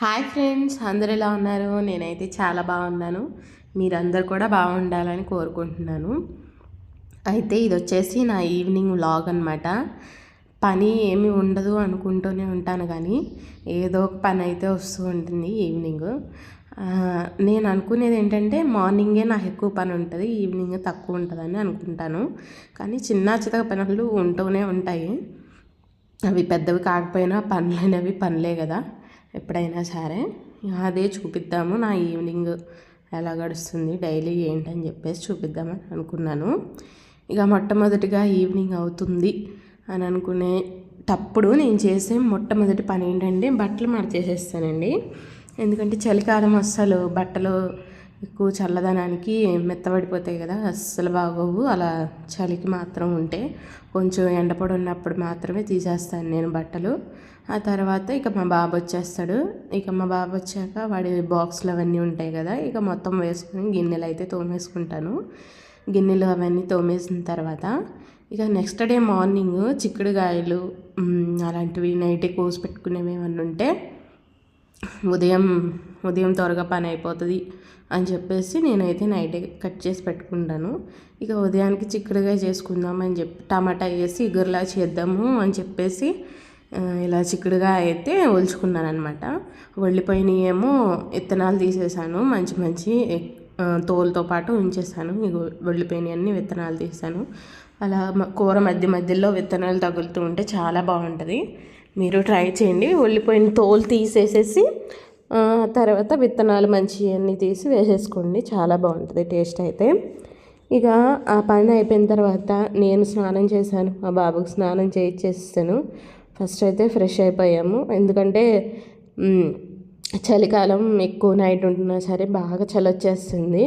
Hi friends అందరు ఎలా ఉన్నారు? నేనైతే చాలా బాగున్నాను. మీరందరు కూడా బాగుండాలని కోరుకుంటున్నాను. అయితే ఇది వచ్చేసి నా ఈవినింగ్ వ్లాగ్ అనమాట పని ఏమి ఉండదు అనుకుంటూనే ఉంటాను కానీ ఏదో ఒక పని అయితే వస్తూ ఉంటుంది ఈవినింగ్. నేను అనుకునేది ఏంటంటే మార్నింగే నాకు ఎక్కువ పని ఉంటుంది ఈవినింగ్ తక్కువ ఉంటుందని అనుకుంటాను. కానీ చిన్న చిన్న పనులు ఉంటూనే ఉంటాయి. అవి పెద్దవి కాకపోయినా పనులు అనేవి పనులే కదా. ఎప్పుడైనా సరే. అదే చూపిద్దాము. నా ఈవినింగ్ ఎలా గడుస్తుంది డైలీ ఏంటని చెప్పేసి చూపిద్దామని అనుకున్నాను. ఇక మొట్టమొదటిగా ఈవినింగ్ అవుతుంది అని అనుకునేటప్పుడు నేను చేసే మొట్టమొదటి పని ఏంటంటే బట్టలు మార్చేసేస్తానండి. ఎందుకంటే చలికాలం అస్సలు బట్టలు ఎక్కువ చల్లదనానికి మెత్తబడిపోతాయి కదా అస్సలు బాగోవు. అలా చలికి మాత్రం ఉంటే కొంచెం ఎండపడి ఉన్నప్పుడు మాత్రమే తీసేస్తాను నేను బట్టలు. ఆ తర్వాత ఇక మా బాబు వచ్చేస్తాడు. ఇక మా బాబు వచ్చాక వాడి బాక్స్లు అవన్నీ ఉంటాయి కదా ఇక మొత్తం వేసుకుని గిన్నెలు అయితే తోమేసుకుంటాను. గిన్నెలు అవన్నీ తోమేసిన తర్వాత ఇక నెక్స్ట్ డే మార్నింగ్ చిక్కుడుగాయలు అలాంటివి నైట్ కోసి పెట్టుకునేవి ఏమన్నా ఉంటే ఉదయం ఉదయం త్వరగా పని అయిపోతుంది అని చెప్పేసి నేనైతే నైట్ కట్ చేసి పెట్టుకుంటాను. ఇక ఉదయానికి చిక్కుడుగా చేసుకుందాం అని చెప్పి టమాటా వేసి ఇగురులా చేద్దాము అని చెప్పేసి ఇలా చిక్కుడుగా అయితే ఒలుచుకున్నాను అనమాట ఒళ్ళిపోయినవి ఏమో విత్తనాలు తీసేసాను మంచి మంచి తోలుతో పాటు ఉంచేసాను. ఇక వెళ్ళిపోయినాయి అన్ని విత్తనాలు తీసాను. అలా కూర మధ్య మధ్యలో విత్తనాలు తగులుతూ ఉంటే చాలా బాగుంటుంది. మీరు ట్రై చేయండి. ఉల్లిపోయిన తోలు తీసేసేసి తర్వాత విత్తనాలు మంచి అన్నీ తీసి వేసేసుకోండి. చాలా బాగుంటుంది టేస్ట్ అయితే. ఇక ఆ పని అయిపోయిన తర్వాత నేను స్నానం చేశాను. మా బాబుకి స్నానం చేయించేస్తాను ఫస్ట్ అయితే ఫ్రెష్ అయిపోయాము. ఎందుకంటే చలికాలం ఎక్కువ నైట్ ఉంటున్నా సరే బాగా చలి వచ్చేస్తుంది.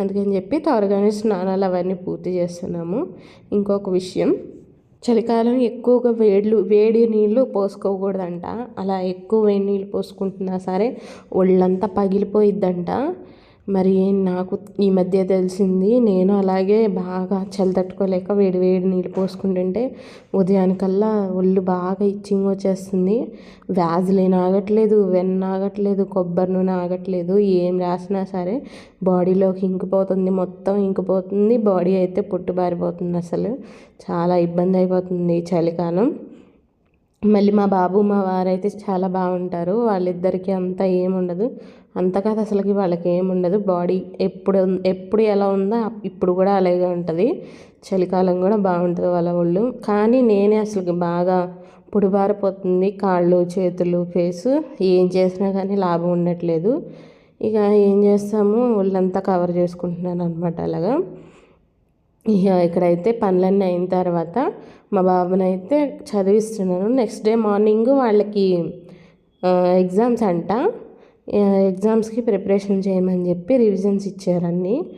అందుకని చెప్పి త్వరగానే స్నానాలు అవన్నీ పూర్తి చేస్తున్నాము. ఇంకొక విషయం చలికాలం ఎక్కువగా వేడ్లు వేడి నీళ్ళు పోసుకోకూడదంట. అలా ఎక్కువ వేడి నీళ్ళు పోసుకుంటున్నా సరే ఒళ్ళంతా పగిలిపోయిద్దంట. మరి నాకు ఈ మధ్య తెలిసింది నేను అలాగే బాగా చలి తట్టుకోలేక వేడి వేడి నీళ్ళు పోసుకుంటుంటే ఉదయానికల్లా ఒళ్ళు బాగా ఇచ్చింగ్ వచ్చేస్తుంది. వ్యాజ్లైన్ ఆగట్లేదు వెన్న ఆగట్లేదు కొబ్బరి నూనె ఆగట్లేదు ఏం రాసినా సరే బాడీలోకి ఇంకిపోతుంది మొత్తం ఇంకిపోతుంది బాడీ అయితే పుట్టుబారిపోతుంది అసలు. చాలా ఇబ్బంది అయిపోతుంది చలికాలం. మళ్ళీ మా బాబు మా వారైతే చాలా బాగుంటారు. వాళ్ళిద్దరికీ అంతా ఏముండదు అంత కాదు అసలుకి వాళ్ళకి ఏముండదు బాడీ ఎప్పుడు ఎప్పుడు ఎలా ఉందో ఇప్పుడు కూడా అలాగే ఉంటుంది. చలికాలం కూడా బాగుంటుంది వాళ్ళ ఒళ్ళు. కానీ నేనే అసలుకి బాగా పొడిబారిపోతుంది. కాళ్ళు చేతులు ఫేసు ఏం చేసినా కానీ లాభం ఉండట్లేదు. ఇక ఏం చేస్తాము? ఒళ్ళంతా కవర్ చేసుకుంటున్నాను అనమాట అలాగా. ఇక్కడైతే పనులన్నీ అయిన తర్వాత మా బాబునైతే చదివిస్తున్నాను. నెక్స్ట్ డే మార్నింగ్ వాళ్ళకి ఎగ్జామ్స్ అంట. ఎగ్జామ్స్కి ప్రిపరేషన్ చేయమని చెప్పి రివిజన్స్ ఇచ్చారు అన్నీ.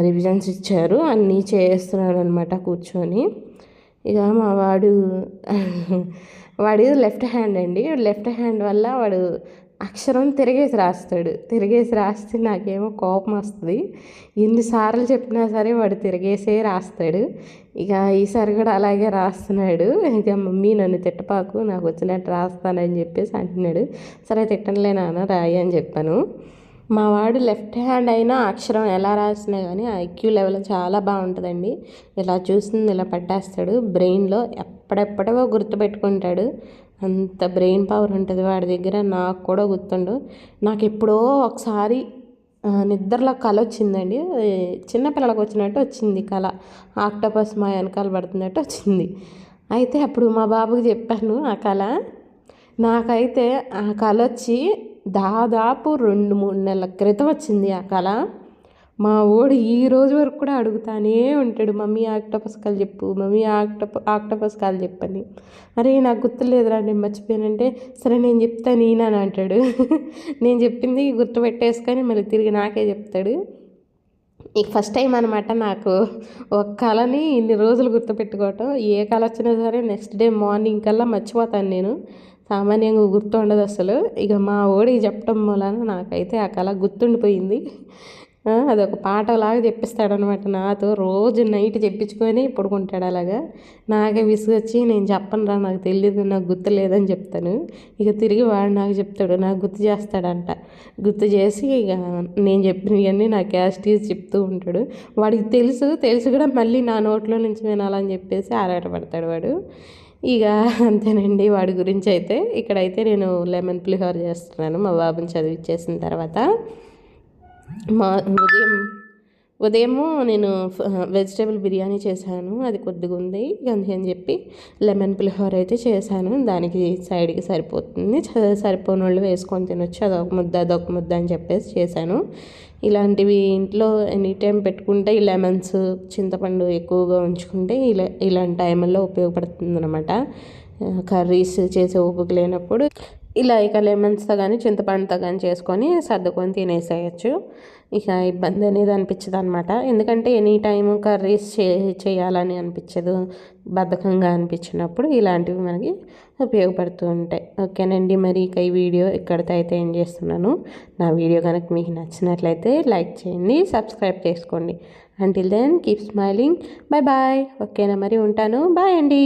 రివిజన్స్ ఇచ్చారు. అన్నీ చేస్తున్నాను అనమాట కూర్చొని. ఇక మా వాడు వాడు లెఫ్ట్ హ్యాండ్ అండి. లెఫ్ట్ హ్యాండ్ వల్ల వాడు అక్షరం తిరిగేసి రాస్తాడు. తిరిగేసి రాస్తే నాకేమో కోపం వస్తుంది. ఎన్నిసార్లు చెప్పినా సరే వాడు తిరిగేసే రాస్తాడు. ఇక ఈసారి కూడా అలాగే రాస్తున్నాడు. ఇక మమ్మీ నన్ను తిట్టపాకు. నాకు వచ్చినట్టు రాస్తానని చెప్పేసి అంటున్నాడు. సరే తిట్టనులే నాన్న రాయి అని చెప్పాను. మా వాడు లెఫ్ట్ హ్యాండ్ అయినా అక్షరం ఎలా రాసినా కానీ ఐక్యూ లెవెల్ చాలా బాగుంటుందండి. ఇలా చూస్తుంది ఇలా పట్టేస్తాడు. బ్రెయిన్లో ఎప్పుడెప్పుడవో గుర్తుపెట్టుకుంటాడు. అంత బ్రెయిన్ పవర్ ఉంటుంది వాడి దగ్గర నాకు కూడా గుర్తుండు. నాకు ఎప్పుడో ఒకసారి నిద్రలో కళ వచ్చిందండి. చిన్నపిల్లలకు వచ్చినట్టు వచ్చింది కళ ఆక్టోపస్ మా వెనకాల పడుతున్నట్టు వచ్చింది. అయితే అప్పుడు మా బాబుకి చెప్పాను ఆ కళ నాకైతే ఆ కళ వచ్చి దాదాపు రెండు మూడు నెలల క్రితం వచ్చింది ఆ కళ మా ఓడి ఈ రోజు వరకు కూడా అడుగుతానే ఉంటాడు మమ్మీ ఆక్టోపస్ కాల్ చెప్పు మమ్మీ ఆక్టోప ఆక్టోపస్ కాల్ చెప్పని. అరే నాకు గుర్తులేదురా నేను మర్చిపోయానంటే సరే నేను చెప్తాను ఈయన అని అంటాడు. నేను చెప్పింది గుర్తుపెట్టేసుకొని మళ్ళీ తిరిగి నాకే చెప్తాడు. ఈ ఫస్ట్ టైం అనమాట నాకు ఒక కళని ఇన్ని రోజులు గుర్తుపెట్టుకోవటం. ఏ కళ వచ్చినా సరే నెక్స్ట్ డే మార్నింగ్ కల్లా మర్చిపోతాను నేను. సామాన్యంగా గుర్తుండదు అసలు. ఇక మా ఓడి చెప్పడం వలన నాకైతే ఆ కళ గుర్తుండిపోయింది. అదొక పాటలాగా చెప్పిస్తాడనమాట నాతో. రోజు నైట్ చెప్పించుకొని పడుకుంటాడు అలాగా. నాకే విసుగొచ్చి నేను చెప్పను రా నాకు తెలియదు నాకు గుర్తు లేదని చెప్తాను. ఇక తిరిగి వాడు నాకు చెప్తాడు నాకు గుర్తు చేస్తాడంట. గుర్తు చేసి ఇక నేను చెప్పినవన్నీ నా క్యాస్టీస్ చెప్తూ ఉంటాడు. వాడికి తెలుసు తెలుసు కూడా మళ్ళీ నా నోట్లో నుంచి వినాలని చెప్పేసి ఆరాటపడతాడు వాడు. ఇక అంతేనండి వాడి గురించి అయితే. ఇక్కడైతే నేను లెమన్ పులిహోర చేస్తున్నాను మా బాబుని చదివిచ్చేసిన తర్వాత. మా ఉదయం ఉదయము నేను వెజిటేబుల్ బిర్యానీ చేశాను. అది కొద్దిగా ఉంది. అందుకని చెప్పి లెమన్ పులిహోర అయితే చేశాను. దానికి సైడ్కి సరిపోతుంది. చ- సరిపోని వాళ్ళు వేసుకొని తినొచ్చు. అదొక ముద్ద అదొక ముద్ద అని చెప్పేసి చేశాను. ఇలాంటివి ఇంట్లో ఎనీ టైం పెట్టుకుంటే ఈ లెమన్స్ చింతపండు ఎక్కువగా ఉంచుకుంటే ఇలా ఇలాంటి టైంలో ఉపయోగపడుతుంది అనమాట కర్రీస్ చేసే ఓపిక లేనప్పుడు ఇలా ఇక లెమన్స్తో కానీ చింతపండుతో కానీ చేసుకొని సర్దుకొని తినేసేయచ్చు. ఇక ఇబ్బంది అనేది అనిపించదు అనమాట ఎందుకంటే ఎనీ టైం కర్రీస్ చే చేయాలని అనిపించదు. బద్ధకంగా అనిపించినప్పుడు ఇలాంటివి మనకి ఉపయోగపడుతూ ఉంటాయి. ఓకేనండి మరి ఇక ఈ వీడియో ఇక్కడితో అయితే ఏం చేస్తున్నాను. నా వీడియో కనుక మీకు నచ్చినట్లయితే లైక్ చేయండి సబ్స్క్రైబ్ చేసుకోండి. Until then keep smiling bye bye ఓకేనా మరి ఉంటాను. బాయ్ అండి.